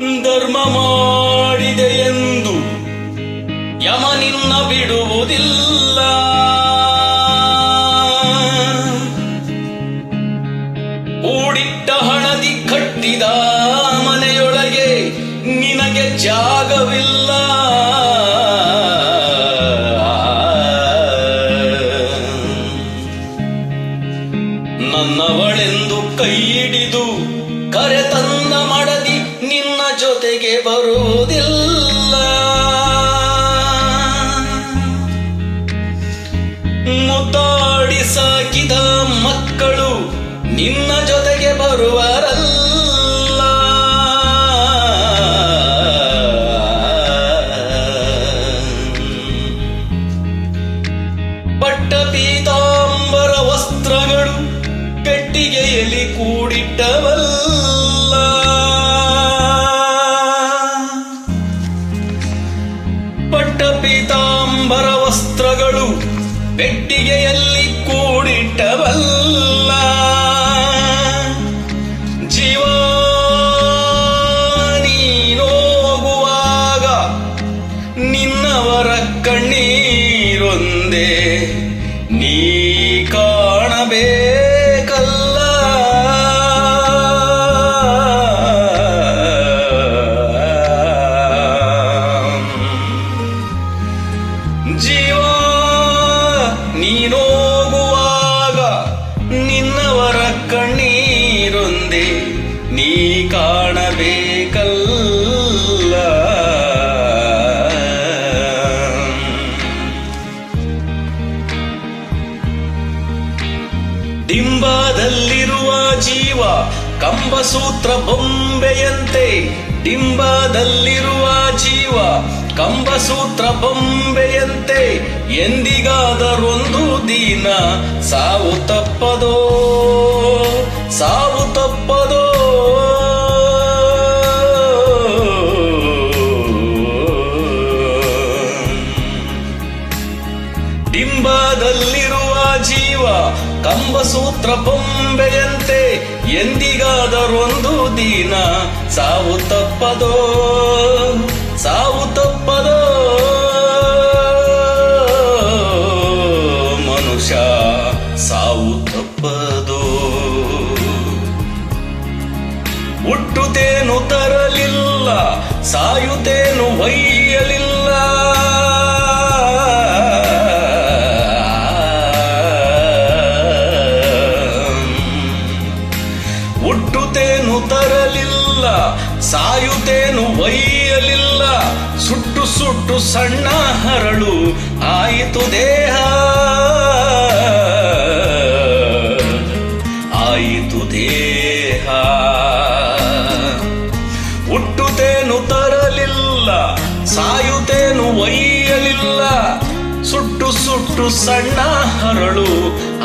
ಧರ್ಮ ಮಾಡಿದೆ ಎಂದು ಯಮ ನಿನ್ನ ಬಿಡುವುದಿಲ್ಲ. ಕೂಡಿಟ್ಟ ಹಣದಿ ಕಟ್ಟಿದ ಮನೆಯೊಳಗೆ ನಿನಗೆ ಜಾಗವಿಲ್ಲ. ನನ್ನವಳೆಂದು ಕೈ ಜೊತೆಗೆ ಬರುವುದಿಲ್ಲ. ಮುದ್ದಾಡಿ ಸಾಕಿದ ಮಕ್ಕಳು ನಿನ್ನ ಜೊತೆಗೆ ಬರುವರಲ್ಲ. ಪಟ್ಟ ಪೀತಾಂಬರ ವಸ್ತ್ರಗಳು ಪೆಟ್ಟಿಗೆಯಲ್ಲಿ ಕೂಡಿಟ್ಟವಲ್ಲ ವಸ್ತ್ರಗಳು ಪೆಟ್ಟಿಗೆಯಲ್ಲಿ ಕೂಡಿಟ್ಟವಲ್ಲ. ಜೀವ ನೀನೋಗುವಾಗ ನಿನ್ನವರ ಕಣ್ಣೀರೊಂದೇ ನೀ ಕಾಣಬೇಕಲ್ಲ. ಜೀವ ನೀನೋಗುವಾಗ ನಿನ್ನವರ ಕಣ್ಣೀರೊಂದೆ ನೀ ಕಾಣಬೇಕಲ್ಲ. ಡಿಂಬದಲ್ಲಿರುವ ಜೀವ ಕಂಬಸೂತ್ರ ಬೊಂಬೆಯಂತೆ. ಡಿಂಬದಲ್ಲಿರುವ ಜೀವ ಕಂಬಸೂತ್ರ ಬೊಂಬೆಯಂತೆ. ಎಂದಿಗಾದರೊಂದು ದಿನ ಸಾವು ತಪ್ಪದೋ? ಸಾವು ತಪ್ಪದೋ? ಡಿಂಬದಲ್ಲಿರುವ ಜೀವ ಕಂಬಸೂತ್ರ ಬೊಂಬೆಯಂತೆ ಎಂದಿಗಾದರೊಂದು ದಿನ ಸಾವು ತಪ್ಪದೋ? ಸಾಯುತ್ತೇನು ಒಯ್ಯಲಿಲ್ಲ. ಹುಟ್ಟುತ್ತೇನು ತರಲಿಲ್ಲ ಸಾಯುತೇನು ಒಯ್ಯಲಿಲ್ಲ. ಸುಟ್ಟು ಸುಟ್ಟು ಸಣ್ಣ ಹರಳು ಆಯಿತು ದೇಹ. ಆಯಿತು ದೇಹ. ಒಯ್ಯಲಿಲ್ಲ ಸುಟ್ಟು ಸುಟ್ಟು ಸಣ್ಣ ಹರಳು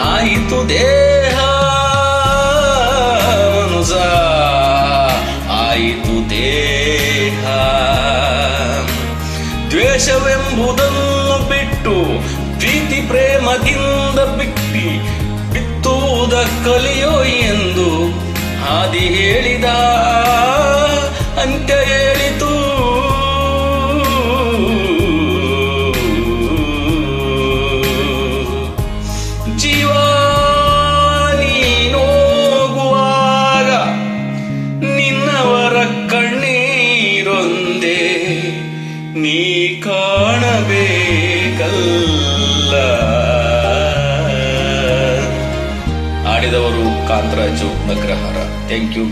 ಆಯಿತು ದೇಹ. ಆಯಿತು ದೇಹ. ದ್ವೇಷವೆಂಬುದನ್ನು ಬಿಟ್ಟು ಪ್ರೀತಿ ಪ್ರೇಮದಿಂದ ಬಿಟ್ಟಿ ಬಿತ್ತುವುದ ಕಲಿಯೋ ಎಂದು ಹಾದಿ ಹೇಳಿದ ನೀ ಕಾಣಬೇಕಲ್ಲ. ಆಡಿದವರು ಕಾಂತರಾಜು ಅಗ್ರಹಾರ ಥ್ಯಾಂಕ್ ಯು